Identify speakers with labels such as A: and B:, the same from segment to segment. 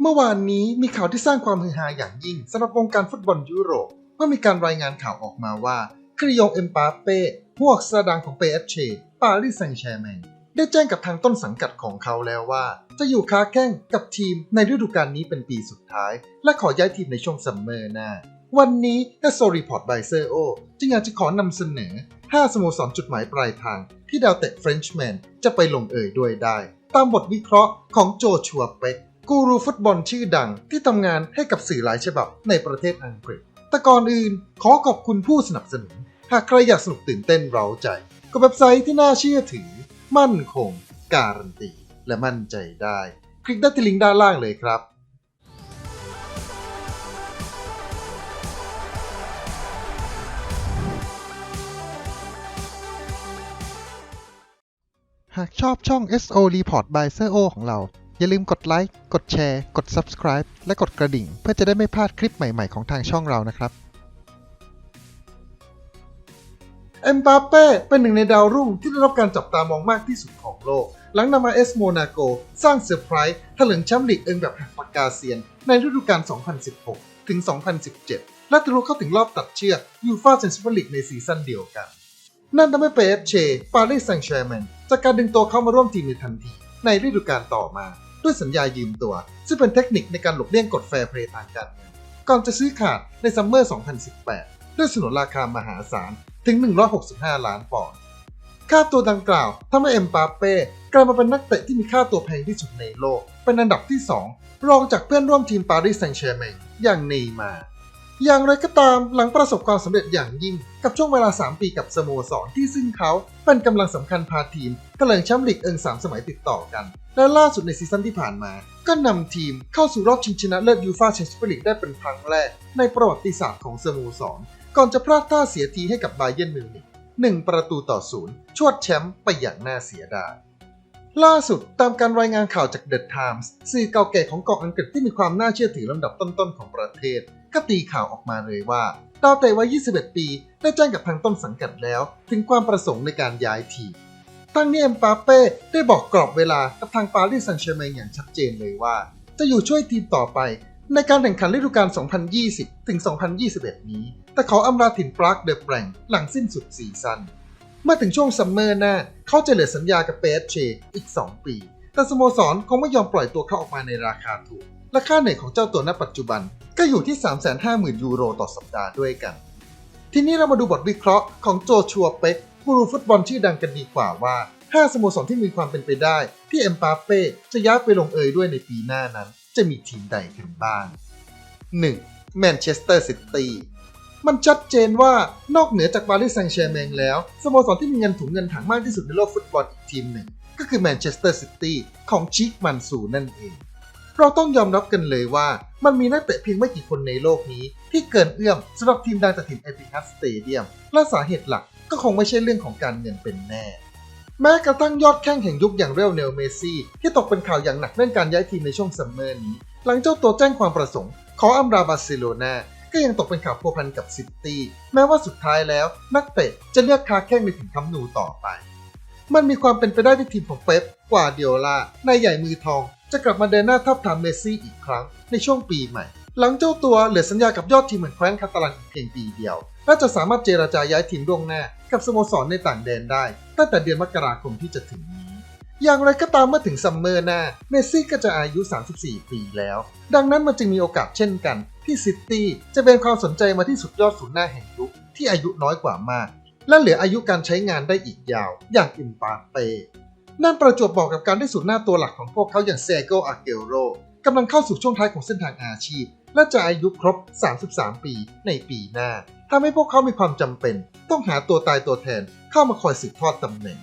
A: เมื่อวานนี้มีข่าวที่สร้างความฮือฮาอย่างยิ่งสำหรับวงการฟุตบอลยุโรปเมื่อมีการรายงานข่าวออกมาว่าคริยองเอ็มปาเป้พวกสดังของเปเอฟเชปารีสแซงต์แชร์แมงได้แจ้งกับทางต้นสังกัดของเขาแล้วว่า จะอยู่ค้าแข้งกับทีมในฤดูกาลนี้เป็นปีสุดท้าย และขอย้ายทีมในช่วงซัมเมอร์หน้า วันนี้ e s o Report by s e r o จึงอยากจะขอนำเสนอ 5 สโมสรจุดหมายปลายทาง ที่ดาวเตะเฟรนช์แมนจะไปลงเอยด้วยได้ ตามบทวิเคราะห์ของโจชัวเป็ก กูรูฟุตบอลชื่อดังที่ทำงานให้กับสื่อหลายฉบับในประเทศอังกฤษ แต่ก่อนอื่นขอขอบคุณผู้สนับสนุน หากใครอยากสนุกตื่นเต้นเร้าใจก็เว็บไซต์ที่น่าเชื่อถือ มั่นคง การันตี และมั่นใจได้ คลิกได้ที่ลิงก์ด้านล่างเลยครับหากชอบช่อง SO Report by s e o ของเรา อย่าลืมกดไลค์ กดแชร์ กด Subscribe และกดกระดิ่ง เพื่อจะได้ไม่พลาดคลิปใหม่ๆของทางช่องเรานะครับ เอ็มบาเป้เป็นหนึ่งในดาวรุ่งที่ได้รับการจับตามองมากที่สุดของโลก หลังนำมาเอสโมนาโก สร้างเซอร์ไพรส์ถลึงแชมป์ลีกเอิงแบบหักปากกาเซียน ในฤดูกาล 2016 ถึง 2017 และทะลุเข้าถึงรอบตัดเชือกยูฟ่าแชมเปี้ยนส์ลีกในซีซั่นเดียวกัน นั่นทำให้เปเชปารีสแซงต์แชร์แมงจากการดึงตัวเข้ามาร่วมทีมในทันที ในฤดูกาลต่อมา ด้วยสัญญายืมตัว ซึ่งเป็นเทคนิคในการหลบเลี่ยงกฎแฟร์เพลย์ทางการเงินก่อนจะซื้อขาดในซัมเมอร์ 2018 ด้วยสนุนราคามหาศาลถึง 165 ล้านปอนด์ค่าตัวดังกล่าวทำให้เอ็มปาเป้กลายมาเป็นนักเตะที่มีค่าตัวแพงที่สุดในโลก เป็นอันดับที่ 2 รองจากเพื่อนร่วมทีมปารีสแซงต์แชร์แมงอย่างเนย์มาร์ อย่างไรก็ตามหลังประสบความสำเร็จอย่างยิ่ง กับช่วงเวลา 3 ปีกับสโมสรที่ซึ่งเขาเป็นกำลังสำคัญพาทีมเถลิงแชมป์ลีกเอิง3สมัยติดต่อกัน และล่าสุดในซีซั่นที่ผ่านมา ก็นำทีมเข้าสู่รอบชิงชนะเลิศยูฟ่าแชมเปี้ยนส์ลีกได้เป็นครั้งแรก ในประวัติศาสตร์ของสโมสรก่อนจะพลาดท่าเสียทีให้กับบาเยิร์นมิวนิกหนึ่งประตูต่อศูนย์ชวดแชมป์ไปอย่างน่าเสียดายล่าสุดตามการรายงานข่าวจาก The Times สื่อเก่าแก่ของเกาะอังกฤษที่มีความน่าเชื่อถือลำดับต้นๆของประเทศ ก็ตีข่าวออกมาเลยว่าดาวเตะวัย 21 ปีได้แจ้งกับทางต้นสังกัดแล้ว ถึงความประสงค์ในการย้ายทีมทั้งนี้เอ็มปาเป้ได้บอกกรอบเวลากับทางปารีสแซงต์แชร์แมงอย่างชัดเจนเลยว่า จะอยู่ช่วยทีมต่อไป ในการแข่งขันฤดูกาล 2020 ถึง 2021 นี้ แต่ขออำลาถิ่นปรากเดอะแบงหลังสิ้นสุดซีซั่นเมื่อถึงช่วงซัมเมอร์หน้า เขาจะเหลือสัญญากับเปเชอีก 2 ปี แต่สโมสรคงไม่ยอมปล่อยตัวเขาออกมาในราคาถูก และค่าเหนื่อยของเจ้าตัวณปัจจุบันก็อยู่ที่ 350,000 ยูโรต่อสัปดาห์ด้วยกัน ทีนี้เรามาดูบทวิเคราะห์ของโจชัวเป็กกูรูฟุตบอลชื่อดังกันดีกว่าว่า 5 สโมสรที่มีความเป็นไปได้ ที่เอ็มปาเป้จะย้ายไปลงเอยด้วยในปีหน้านั้น จะมีทีมใดกันบ้าง 1. แมนเชสเตอร์ซิตี้มันชัดเจนว่านอกเหนือจากปารีสแซงต์แชร์แมงแล้ว สโมสรที่มีเงินถุงเงินถังมากที่สุดในโลกฟุตบอลอีกทีมหนึ่ง ก็คือแมนเชสเตอร์ซิตี้ของชิคมันซูนั่นเอง เราต้องยอมรับกันเลยว่ามันมีนักเตะเพียงไม่กี่คนในโลกนี้ ที่เกินเอื้อมสำหรับทีมดังจากทีมเอพิฮัสสเตเดียมและสาเหตุหลักก็คงไม่ใช่เรื่องของการเงินเป็นแน่ แม้กระทั่งยอดแข้งแห่งยุคอย่างเรอัลเนลเมซี่ที่ตกเป็นข่าวอย่างหนักเรื่องการย้ายทีมในช่วงซัมเมอร์นี้ หลังเจ้าตัวแจ้งความประสงค์ ขออำลาบาร์เซโลนาก็ยังตกเป็นข่าวพัวพันกับซิตี้แม้ว่าสุดท้ายแล้วนักเตะจะเลือกคาแข้งในถิ่นคำนูต่อไป มันมีความเป็นไปได้ที่ทีมของเป๊ปกว่าเดียลานายใหญ่มือทอง จะกลับมาเดินหน้าทับทามเมสซี่อีกครั้งในช่วงปีใหม่ หลังเจ้าตัวเหลือสัญญากับยอดทีมเหมือนแคว้นคาตาลันเพียงปีเดียวและจะสามารถเจราจาย้ายทีมล่วงหน้า กับสโมสรในต่างแดนได้ ตั้งแต่เดือนมกราคมที่จะถึงนี้ อย่างไรก็ตามเมื่อถึงซัมเมอร์หน้า เมสซี่ก็จะอายุ 34 ปีแล้ว ดังนั้นมันจึงมีโอกาสเช่นกัน ที่ซิตี้จะเป็นความสนใจมาที่สุดยอดศูนย์หน้าแห่งยุคที่อายุน้อยกว่ามาก และเหลืออายุการใช้งานได้อีกยาว อย่างอิมปาเป นั่นประจวบบอกกับการได้ศูนหน้าตัวหลักของพวกเขาอย่างเซโกอาเกโรกำลังเข้าสู่ช่วงท้ายของเส้นทางอาชีพ และจะอายุครบ 33 ปีในปีหน้าทำให้พวกเขามีความจำเป็น ต้องหาตัวตายตัวแทนเข้ามาคอยสืบทอดตำแหน่ง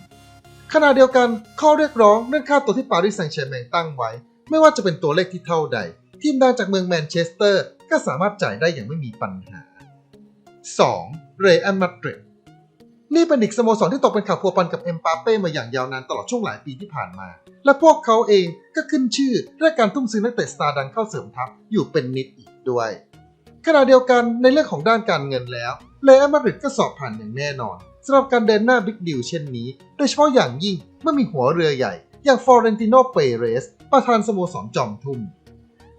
A: ขณะเดียวกันข้อเรียกร้องเรื่องค่าตัวที่ปารีสแซงต์แชร์แมงตั้งไว้ ไม่ว่าจะเป็นตัวเลขที่เท่าใด ทีมดังจากเมืองแมนเชสเตอร์ก็สามารถจ่ายได้อย่างไม่มีปัญหา 2. เรอัลมาดริด นี่เป็นอีกสโมสรที่ตกเป็นข่าวพัวพันกับเอ็มปาเป้มาอย่างยาวนานตลอดช่วงหลายปีที่ผ่านมา และพวกเขาเองก็ขึ้นชื่อเรื่องการทุ่มซื้อนักเตะสตาร์ดังเข้าเสริมทัพอยู่เป็นนิดอีกด้วย ขณะเดียวกันในเรื่องของด้านการเงินแล้วเรอัลมาริดก็สอบผ่านอย่างแน่นอนสำหรับการเดินหน้าบิ๊กดิวเช่นนี้ โดยเฉพาะอย่างยิ่งเมื่อมีหัวเรือใหญ่ อย่างฟอเรนติโนเปเรส ประธานสโมสรจอมทุ่ม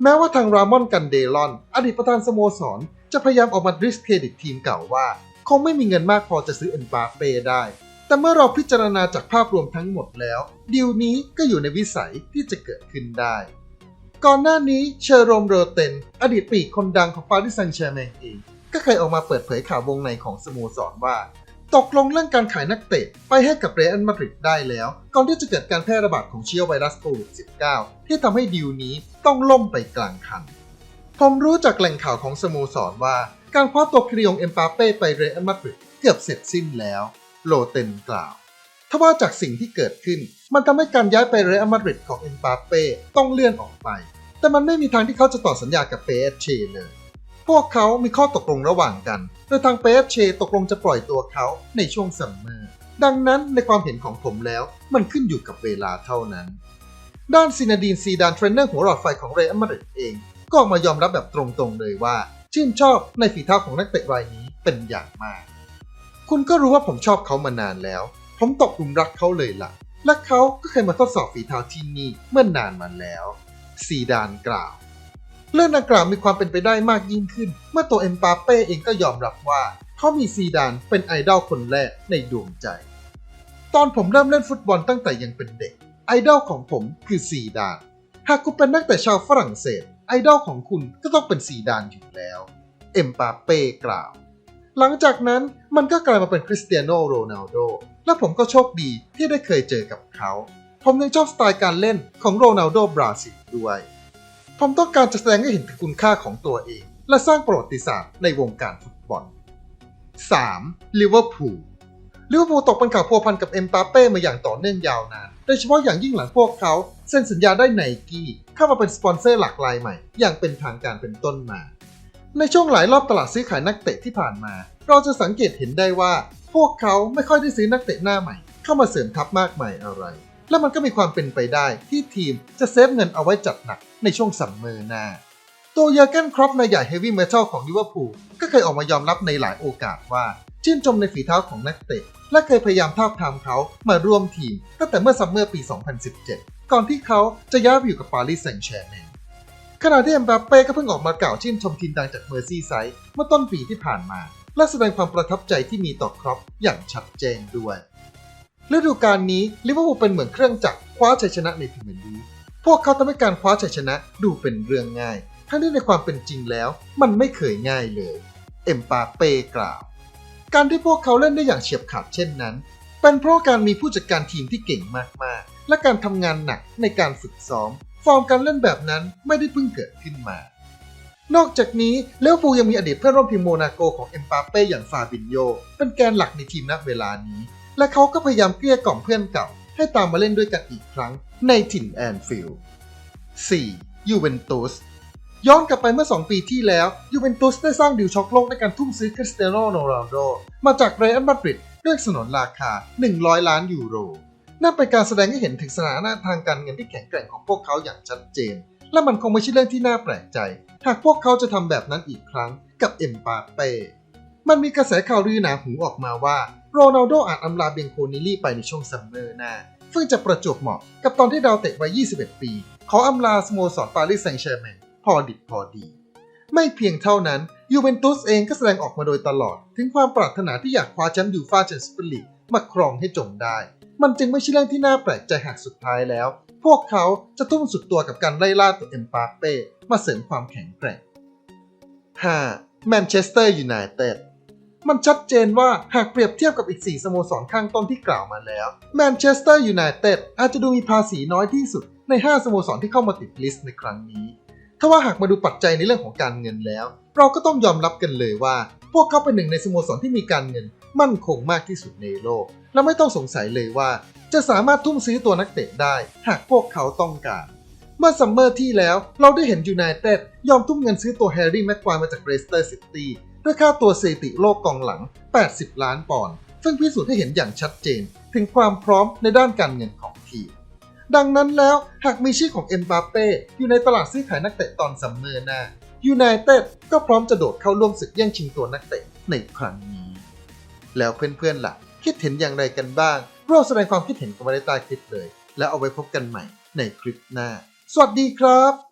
A: แม้ว่าทางรามอนกันเดลอน อดีตประธานสโมสร จะพยายามออกมาดิสเครดิตทีมเก่าว่า คงไม่มีเงินมากพอจะซื้อเอ็นบาเป้ได้ แต่เมื่อเราพิจารณาจากภาพรวมทั้งหมดแล้ว ดีลนี้ก็อยู่ในวิสัยที่จะเกิดขึ้นได้ ก่อนหน้านี้เชอโรมโรเตน อดีตปีกคนดังของปารีสแซงต์แชร์แมงเองก็เคยออกมาเปิดเผยข่าววงในของสโมสรว่า ตกลงเรื่องการขายนักเตะไปให้กับเรอัลมาดริดได้แล้ว ก่อนที่จะเกิดการแพร่ระบาดของเชื้อไวรัสโควิด -19 ที่ทำให้ดีลนี้ต้องล่มไปกลางคันผมรู้จากแหล่งข่าวของสโมสรว่า การคว้าตัวคริยงเอ็มปาเป้ไปเรอัลมาดริดเกือบเสร็จสิ้นแล้ว โลเตนกล่าวทว่าจากสิ่งที่เกิดขึ้น มันทำให้การย้ายไปเรอัลมาดริดของเอ็มปาเป้ต้องเลื่อนออกไป แต่มันไม่มีทางที่เขาจะต่อสัญญากับเปเชเลย พวกเขามีข้อตกลงระหว่างกัน โดยทางเปเชตกลงจะปล่อยตัวเขาในช่วงซัมเมอร์ ดังนั้นในความเห็นของผมแล้ว มันขึ้นอยู่กับเวลาเท่านั้น ด้านซินาดีนซีดานเทรนเนอร์หัวหลอดไฟของเรอัลมาดริดเอง ก็ออกมายอมรับแบบตรงๆเลยว่า ชื่นชอบในฝีเท้าของนักเตะรายนี้เป็นอย่างมาก คุณก็รู้ว่าผมชอบเขามานานแล้ว ผมตกหลุมรักเขาเลยล่ะ และเขาก็เคยมาทดสอบฝีเท้าที่นี่เมื่อนานมาแล้ว ซีดานกล่าว เรื่องดังกล่าวมีความเป็นไปได้มากยิ่งขึ้น เมื่อตัวเอ็มปาเป้เองก็ยอมรับว่าเขามีซีดานเป็นไอดอลคนแรกในดวงใจ ตอนผมเริ่มเล่นฟุตบอลตั้งแต่ยังเป็นเด็ก ไอดอลของผมคือซีดาน หากคุณเป็นนักเตะชาวฝรั่งเศส ไอดอลของคุณก็ต้องเป็นซีดานอยู่แล้ว เอ็มปาเป้กล่าว หลังจากนั้นมันก็กลายมาเป็นคริสเตียโนโรนัลโดและผมก็โชคดีที่ได้เคยเจอกับเขา ผมยังชอบสไตล์การเล่นของโรนัลโดบราซิลด้วย ผมต้องการจะแสดงให้เห็นถึงคุณค่าของตัวเอง และสร้างประวัติศาสตร์ในวงการฟุตบอล 3. ลิเวอร์พูล ลิเวอร์พูลตกเป็นข่าวพัวพันกับเอ็มปาเป้มาอย่างต่อเนื่องยาวนาน โดยเฉพาะอย่างยิ่งหลังพวกเขาเซ็นสัญญาได้ไนกี้เข้ามาเป็นสปอนเซอร์หลักรายใหม่ อย่างเป็นทางการเป็นต้นมา ในช่วงหลายรอบตลาดซื้อขายนักเตะที่ผ่านมา เราจะสังเกตเห็นได้ว่า พวกเขาไม่ค่อยได้ซื้อนักเตะหน้าใหม่ เข้ามาเสริมทัพมากมายอะไร และมันก็มีความเป็นไปได้ที่ทีมจะเซฟเงินเอาไว้จัดหนักในช่วงซัมเมอร์หน้าตัวเยอร์เกนครอปนายใหญ่เฮฟวี่เมทัลของลิเวอร์พูลก็เคยออกมายอมรับในหลายโอกาสว่า ชื่นชมในฝีเท้าของนักเตะ และเคยพยายามทาบทามเขามาร่วมทีม ตั้งแต่เมื่อซัมเมอร์ปี 2017 ก่อนที่เขาจะย้ายไปอยู่กับปารีสแซงต์แชร์แมงขณะที่เอ็มบัปเป้ก็เพิ่งออกมากล่าวชื่นชมทีมดังจากเมอร์ซีไซด์เมื่อต้นปีที่ผ่านมา และแสดงความประทับใจที่มีต่อครอปอย่างชัดเจนด้วยฤดูกาลนี้ลิเวอร์พูลเป็นเหมือนเครื่องจักรคว้าชัยชนะในพรีเมียร์ลีกพวกเขาทำให้การคว้าชัยชนะดูเป็นเรื่องง่าย ทั้งที่ในความเป็นจริงแล้ว มันไม่เคยง่ายเลย เอ็มปาเป้กล่าว การที่พวกเขาเล่นได้อย่างเฉียบขาดเช่นนั้น เป็นเพราะการมีผู้จัดการทีมที่เก่งมากๆ และการทำงานหนักในการฝึกซ้อม ฟอร์มการเล่นแบบนั้นไม่ได้เพิ่งเกิดขึ้นมา นอกจากนี้เลวฟูยังมีอดีตเพื่อนร่วมทีมโมนาโกของเอ็มปาเป้อย่างฟาบินโยเป็นแกนหลักในทีมณเวลานี้ และเขาก็พยายามเกลี้ยกล่อมเพื่อนเก่า ให้ตามมาเล่นด้วยกันอีกครั้งในถิ่นแอนฟิลด์ 4. ยูเวนตุส ย้อนกลับไปเมื่อ 2 ปีที่แล้วยูเวนตุสได้สร้างดิวช็อกโลกในการทุ่มซื้อคริสเตียโนโรนัลโดมาจากเรอัลมาดริดด้วยสนนราคา 100 ล้านยูโรนั่นเป็นการแสดงให้เห็นถึงสถานะทางการเงินที่แข็งแกร่งของพวกเขาอย่างชัดเจน และมันคงไม่ใช่เรื่องที่น่าแปลกใจ หากพวกเขาจะทำแบบนั้นอีกครั้งกับเอ็มปาเป้มันมีกระแสข่าวลือหนาหูออกมาว่าโรนัลโดอาจอำลาเบียงโคนิลี่ไปในช่วงซัมเมอร์หน้าซึ่งจะประจวบเหมาะกับตอนที่ดาวเตะวัย 21 ปี ขออำลาสโมสรปารีสแซงต์แชร์แมง พอดิบพอดี ไม่เพียงเท่านั้นยูเวนตุสเองก็แสดงออกมาโดยตลอด ถึงความปรารถนาที่อยากคว้าแชมป์ยูฟ่าแชมเปี้ยนส์ลีกมาครองให้จงได้ มันจึงไม่ใช่เรื่องที่น่าแปลกใจหากสุดท้ายแล้ว พวกเขาจะทุ่มสุดตัวกับการไล่ล่าตัวเอ็มปาเป้มาเสริมความแข็งแกร่ง 5. แมนเชสเตอร์ยูไนเต็ดมันชัดเจนว่าหากเปรียบเทียบกับอีก 4 สโมสรข้างต้นที่กล่าวมาแล้วแมนเชสเตอร์ยูไนเต็ดอาจจะดูมีภาษีน้อยที่สุดใน 5 สโมสรที่เข้ามาติดลิสต์ในครั้งนี้ ถ้าว่าหากมาดูปัจจัยในเรื่องของการเงินแล้ว เราก็ต้องยอมรับกันเลยว่า พวกเขาเป็นหนึ่งในสโมสรที่มีการเงิน มั่นคงมากที่สุดในโลก และไม่ต้องสงสัยเลยว่า จะสามารถทุ่มซื้อตัวนักเตะได้ หากพวกเขาต้องการ เมื่อซัมเมอร์ที่แล้วเราได้เห็นยูไนเต็ดยอมทุ่มเงินซื้อตัวแฮร์รี่แม็กควายมาจากเรสเตอร์ซิตี้ด้วยค่าตัวสถิติโลกกองหลัง 80 ล้านปอนด์ซึ่งพิสูจน์ให้เห็นอย่างชัดเจน ถึงความพร้อมในด้านการเงินของทีม ดังนั้นแล้วหากมีชื่อของเอ็มบาเป้อยู่ในตลาดซื้อขายนักเตะตอนสัมเมอร์หน้ายูไนเต็ดก็พร้อมจะโดดเข้าร่วมศึกแย่งชิงตัวนักเตะในครั้งนี้ แล้วเพื่อนๆล่ะ คิดเห็นอย่างไรกันบ้างร่วมแสดงความคิดเห็นกันไว้ใต้คลิปเลย แล้วเอาไว้พบกันใหม่ในคลิปหน้า สวัสดีครับ